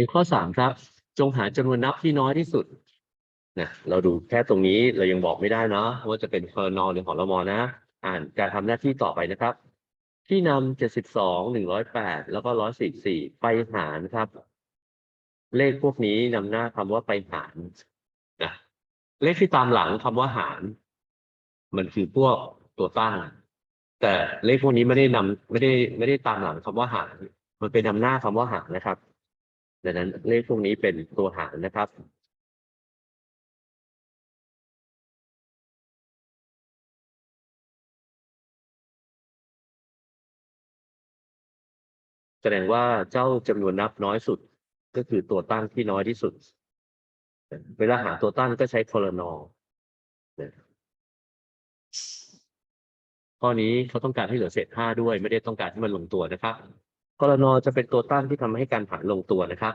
ในข้อสามครับ จงหาจำนวนนับที่น้อยที่สุดนะเราดูแค่ตรงนี้เรายังบอกไม่ได้เนาะว่าจะเป็นคอร์นอลหรือหอรมอนะ อ่านการทำหน้าที่ต่อไปนะครับ ที่นำเจ็ดสิบสองหนึ่งร้อยแปดแล้วก็ร้อยสี่สี่ไปหารครับ เลขพวกนี้นำหน้าคำว่าไปหารนะเลขที่ตามหลังคำว่าหาร มันคือพวกตัวตั้ง แต่เลขพวกนี้ไม่ได้นำไม่ได้ไม่ได้ตามหลังคำว่าหาร มันเป็นนำหน้าคำว่าหารนะครับ ดังนั้นเลขพวกนี้เป็นตัวหารนะครับแสดงว่าเจ้าจำนวนนับน้อยสุดก็คือตัวตั้งที่น้อยที่สุด เวลาหาตัวตั้งก็ใช้คอรนอข้อนี้เขาต้องการให้เหลือเศษห้าด้วย ไม่ได้ต้องการให้มันลงตัวนะครับ คอรนอจะเป็นตัวตั้งที่ทำให้การหารลงตัวนะครับ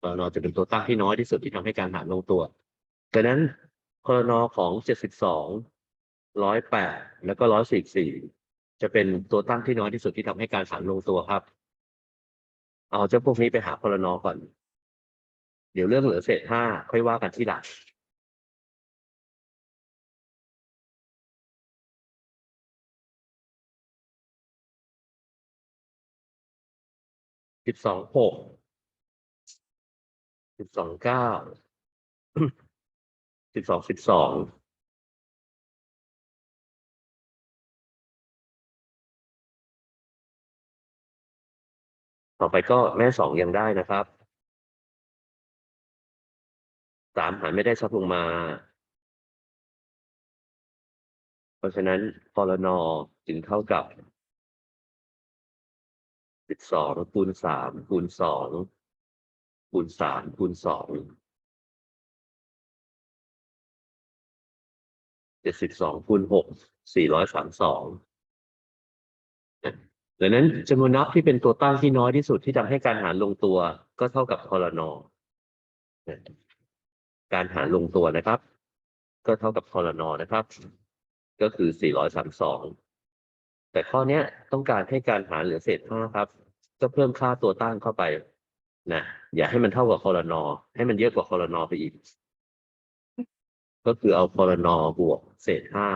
คอรนอจะเป็นตัวตั้งที่น้อยที่สุดที่ทำให้การหารลงตัวดังนั้นคอรนอของเจ็ดสิบสองร้อยแปดแล้วก็ร้อยสี่สี่จะเป็นตัวตั้งที่น้อยที่สุดที่ทำให้การหารลงตัวครับ เอาเจ้าพวกนี้ไปหาพลนอก่อน เดี๋ยวเรื่องเหลือเศษห้าค่อยว่ากันที่หลัง สิบสองหกสิบสองเก้าสิบสองสิบสองต่อไปก็แม่สองยังได้นะครับสามหารไม่ได้ซับลงมา เพราะฉะนั้นพลนจึงเท่ากับ สิบสองคูณสามคูณสองคูณสามคูณสองเจ็ดสิบสองคูณหกสี่ร้อยสามสองดังนั้นจำนวนนับที่เป็นตัวตั้งที่น้อยที่สุดที่ทำให้การหารลงตัวก็เท่ากับคอรนอการหารลงตัวนะครับ ก็เท่ากับคอรนอนะครับ ก็คือ432 แต่ข้อเนี้ยต้องการให้การหารเหลือเศษห้าครับ ก็เพิ่มค่าตัวตั้งเข้าไปนะอย่าให้มันเท่ากับคอรนอให้มันเยอะกว่าคอรนอไปอีก ก็คือเอาคอรนอบวกเศษห้า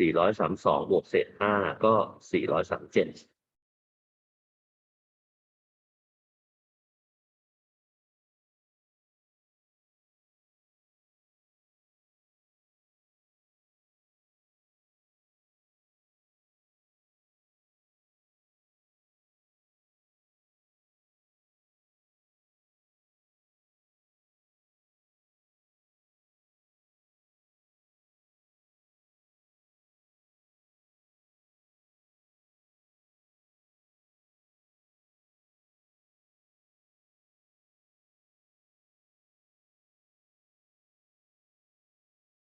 432บวกเศษ5ก็437